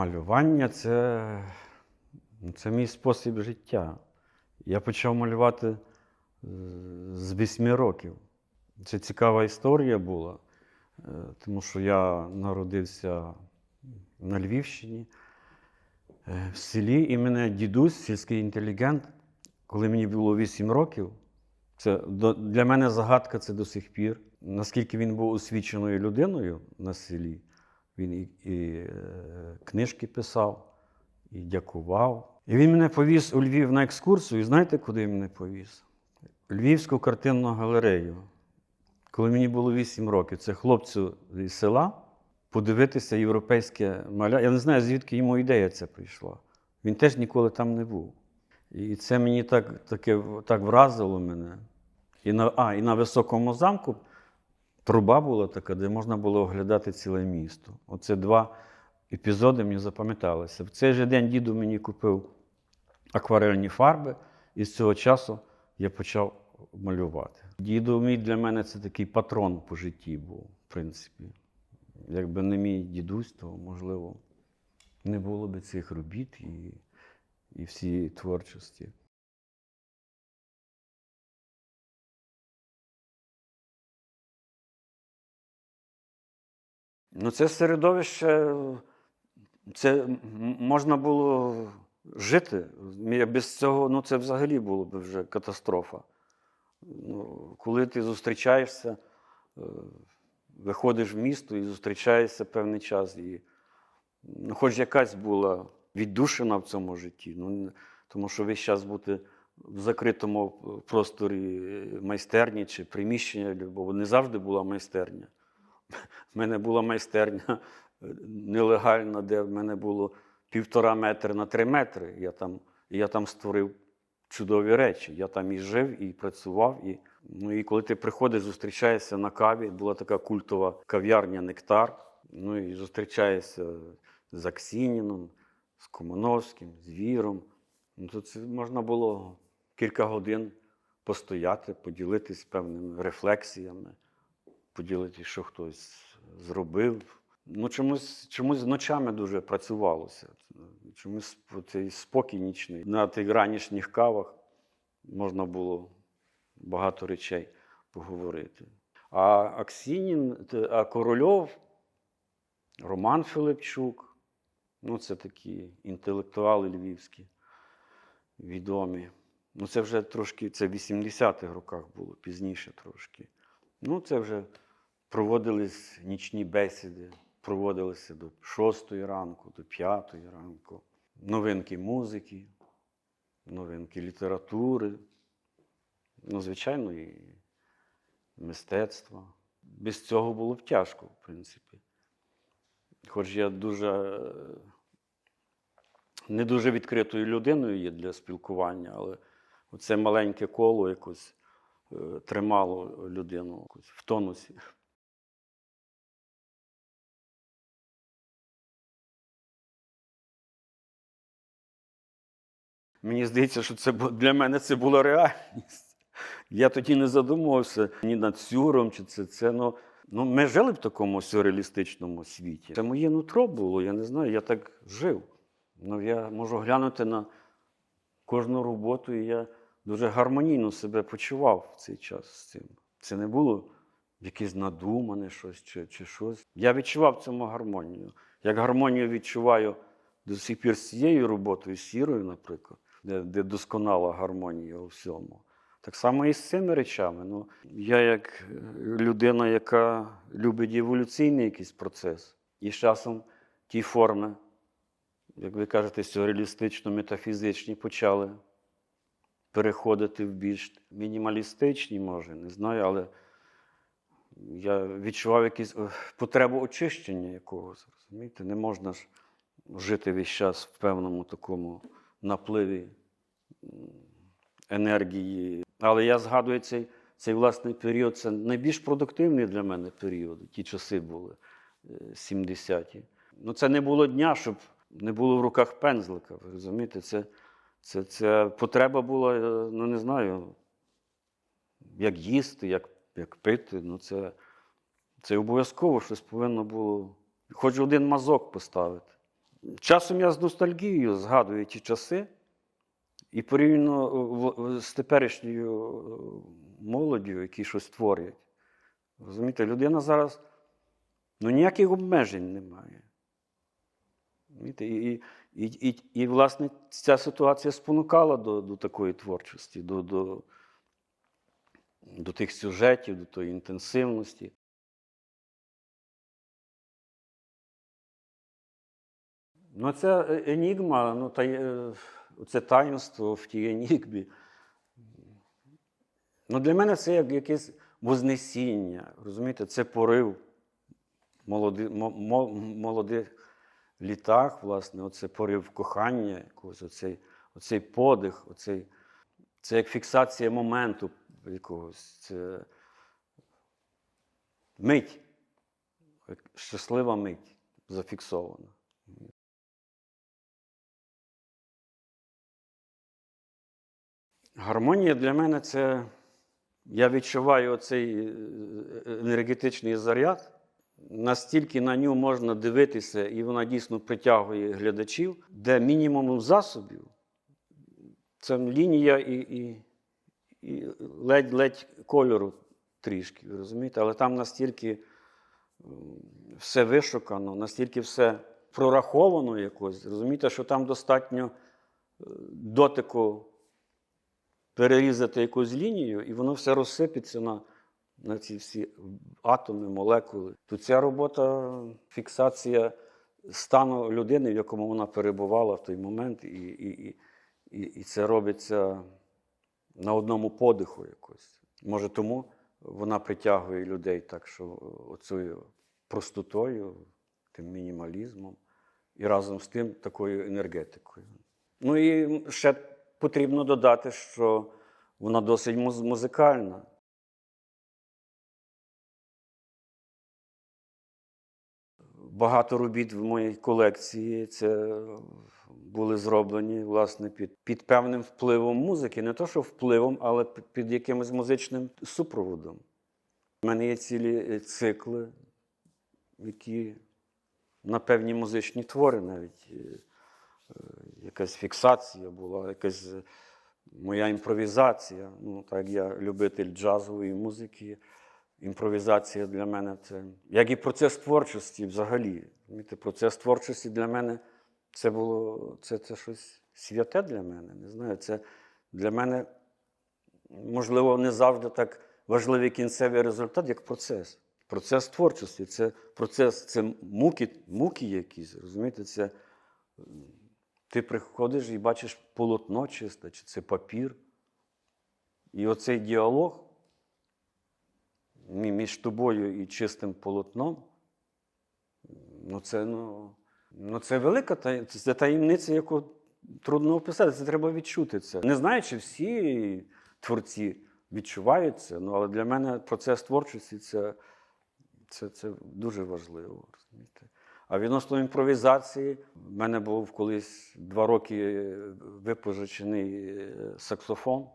Малювання це, це мій спосіб життя. Я почав малювати е, з 8 років. Це цікава історія була, е, тому що я народився на Львівщині, е, в селі, і мене дідусь, сільський інтелігент, коли мені було 8 років, це для мене загадка це до сих пір. Наскільки він був освіченою людиною на селі, він і, і е, книжки писав, і дякував. І він мене повіз у Львів на екскурсію. І знаєте, куди він мене повіз? Львівську картинну галерею. Коли мені було 8 років, це хлопцю з села подивитися європейське маля. Я не знаю, звідки йому ідея ця прийшла. Він теж ніколи там не був. І це мені так, таке, так вразило мене. І на, а, і на високому замку труба була така, де можна було оглядати ціле місто. Оце два епізоди мені запам'яталися. В цей же день діду мені купив акварельні фарби, і з цього часу я почав малювати. Діду мій для мене це такий патрон по житті був, в принципі. Якби не мій дідусь, то можливо не було б цих робіт і, і всієї творчості. Ну, це середовище, це можна було жити. Без цього ну, це взагалі було б вже катастрофа. Ну, коли ти зустрічаєшся, е, виходиш в місто і зустрічаєшся певний час, і ну, хоч якась була віддушина в цьому житті, ну, тому що весь час бути в закритому просторі майстерні чи приміщення, бо не завжди була майстерня. В мене була майстерня е, нелегальна, де в мене було півтора метри на три метри. Я там, я там створив чудові речі. Я там і жив, і працював. І, ну, і коли ти приходиш, зустрічаєшся на каві, була така культова кав'ярня Нектар. Ну і зустрічаєшся з Аксініном, з Комановським, з Віром. Ну, то це можна було кілька годин постояти, поділитись певними рефлексіями поділитися, що хтось зробив. Ну, чомусь, чомусь ночами дуже працювалося. Чомусь цей спокій нічний. На тих ранішніх кавах можна було багато речей поговорити. А Аксінін, а Корольов, Роман Филипчук, ну, це такі інтелектуали львівські, відомі. Ну, це вже трошки, це в 80-х роках було, пізніше трошки. Ну, це вже проводились нічні бесіди, проводилися до 6 ранку, до 5 ранку. Новинки музики, новинки літератури, ну, звичайно, і мистецтва. Без цього було б тяжко, в принципі. Хоч я дуже не дуже відкритою людиною є для спілкування, але оце маленьке коло якось тримало людину в тонусі. Мені здається, що це для мене це була реальність. Я тоді не задумувався ні над сюром, чи це це. Ну, ну, ми жили в такому сюрреалістичному світі. Це моє нутро було, я не знаю, я так жив. Ну, я можу глянути на кожну роботу, і я дуже гармонійно себе почував в цей час з цим. Це не було якесь надумане щось чи, чи щось. Я відчував цьому гармонію. Як гармонію відчуваю до сих пір з цією роботою, з сірою, наприклад, де, де досконала гармонія у всьому. Так само і з цими речами. Ну, я як е, людина, яка любить еволюційний якийсь процес, і з часом ті форми, як ви кажете, сюрреалістично-метафізичні почали переходити в більш мінімалістичні, може, не знаю, але я відчував якусь е, потребу очищення якогось. Розумієте? Не можна ж жити весь час в певному такому напливі енергії. Але я згадую цей, цей власний період, це найбільш продуктивний для мене період. Ті часи були е, 70-ті. Ну, це не було дня, щоб не було в руках пензлика. Ви розумієте? Це, це, це потреба була, е, ну не знаю, як їсти, як, як пити. Ну, це, це обов'язково щось повинно було. Хоч один мазок поставити. Часом я з ностальгією згадую ті часи і порівняно е, з теперішньою е, молоддю, які щось творять. Розумієте, людина зараз ну, ніяких обмежень немає. І, і, і, і, і, власне, ця ситуація спонукала до, до такої творчості, до, до, до тих сюжетів, до тої інтенсивності. Ну, це е- енігма, ну, та, е, це таїнство в тій енігмі. Ну, для мене це як якесь вознесіння, розумієте, це порив молоди, мо- мо- молодих літах, власне, оце порив кохання, якогось, оцей, оцей подих, оцей, це як фіксація моменту якогось. Це мить, щаслива мить зафіксована. Гармонія для мене це. Я відчуваю оцей е, енергетичний заряд. Настільки на нього можна дивитися, і вона дійсно притягує глядачів, де мінімум засобів. Це лінія і, і, і ледь-ледь кольору трішки, розумієте? Але там настільки все вишукано, настільки все прораховано якось. Розумієте, що там достатньо е, дотику перерізати якусь лінію, і воно все розсипеться на, на ці всі атоми, молекули. То ця робота фіксація стану людини, в якому вона перебувала в той момент, і, і, і, і, це робиться на одному подиху якось. Може, тому вона притягує людей так, що оцею простотою, тим мінімалізмом, і разом з тим такою енергетикою. Ну і ще потрібно додати, що вона досить музикальна. Багато робіт в моїй колекції це були зроблені власне під, під певним впливом музики. Не то, що впливом, але під, якимось музичним супроводом. У мене є цілі цикли, які на певні музичні твори навіть е, якась фіксація була, якась е, моя імпровізація. Ну, так я любитель джазової музики. Імпровізація для мене це як і процес творчості взагалі. Процес творчості для мене це було це, це щось святе для мене. Не знаю, це для мене, можливо, не завжди так важливий кінцевий результат, як процес. Процес творчості це процес, це муки, муки якісь, розумієте, це ти приходиш і бачиш полотно чисте, чи це папір. І оцей діалог між тобою і чистим полотном, ну це, ну, ну, це велика таї- це таємниця, яку трудно описати. Це треба відчути це. Не знаю, чи всі творці відчувають це, ну, але для мене процес творчості це, це, це дуже важливо. Розумієте? А відносно імпровізації, в мене був колись два роки випожичений е, саксофон.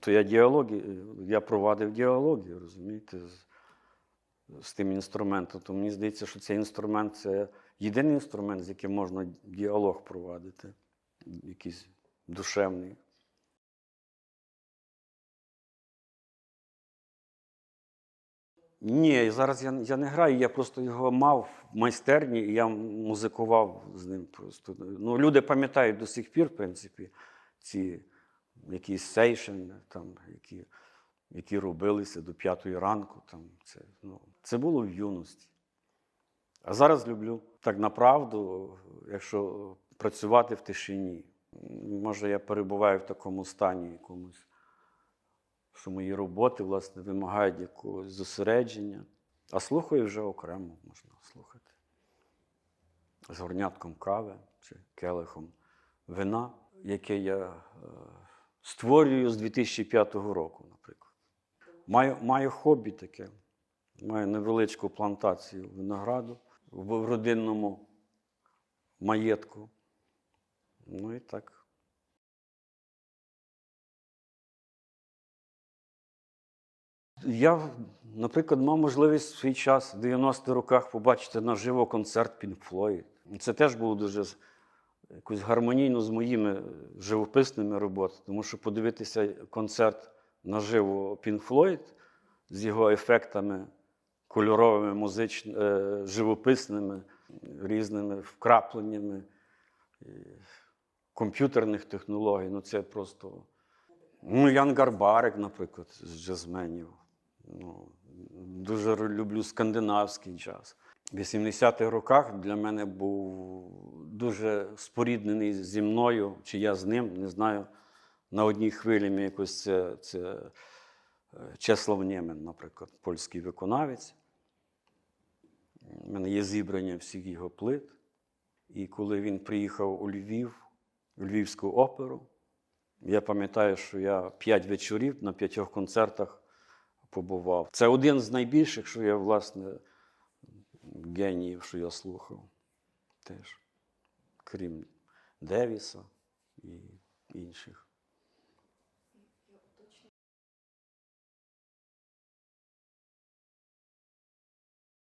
То я діалоги, я провадив діалоги, розумієте, з, з тим інструментом. То мені здається, що цей інструмент це єдиний інструмент, з яким можна діалог провадити, якийсь душевний. Ні, зараз я, я не граю, я просто його мав в майстерні, і я музикував з ним просто. Ну, люди пам'ятають до сих пір, в принципі, ці якісь сейшн, там, які, які робилися до п'ятої ранку. Там, це, ну, це було в юності. А зараз люблю так направду, якщо працювати в тишині. Може, я перебуваю в такому стані якомусь, що мої роботи, власне, вимагають якогось зосередження. А слухаю вже окремо можна слухати. З горнятком кави чи келихом вина, яке я е, створюю з 2005 року, наприклад. Маю, маю хобі таке. Маю невеличку плантацію винограду в родинному маєтку. Ну і так. Я, наприклад, мав можливість в свій час в 90-х роках побачити наживо концерт Pink Floyd. Це теж було дуже якось гармонійно з моїми живописними роботами, тому що подивитися концерт наживо Pink Floyd з його ефектами кольоровими, музич... е, живописними, різними вкрапленнями е, комп'ютерних технологій. Ну, це просто. Ну, Ян Гарбарик, наприклад, з джазменів. Ну, дуже люблю скандинавський джаз. В 80-х роках для мене був дуже споріднений зі мною, чи я з ним, не знаю. На одній хвилі ми якось це, це е, Чеслав Нємен, наприклад, польський виконавець. У мене є зібрання всіх його плит. І коли він приїхав у Львів, в Львівську оперу, я пам'ятаю, що я п'ять вечорів на п'ятьох концертах побував. Це один з найбільших, що я, власне, геніїв, що я слухав. Теж. Крім Девіса і інших.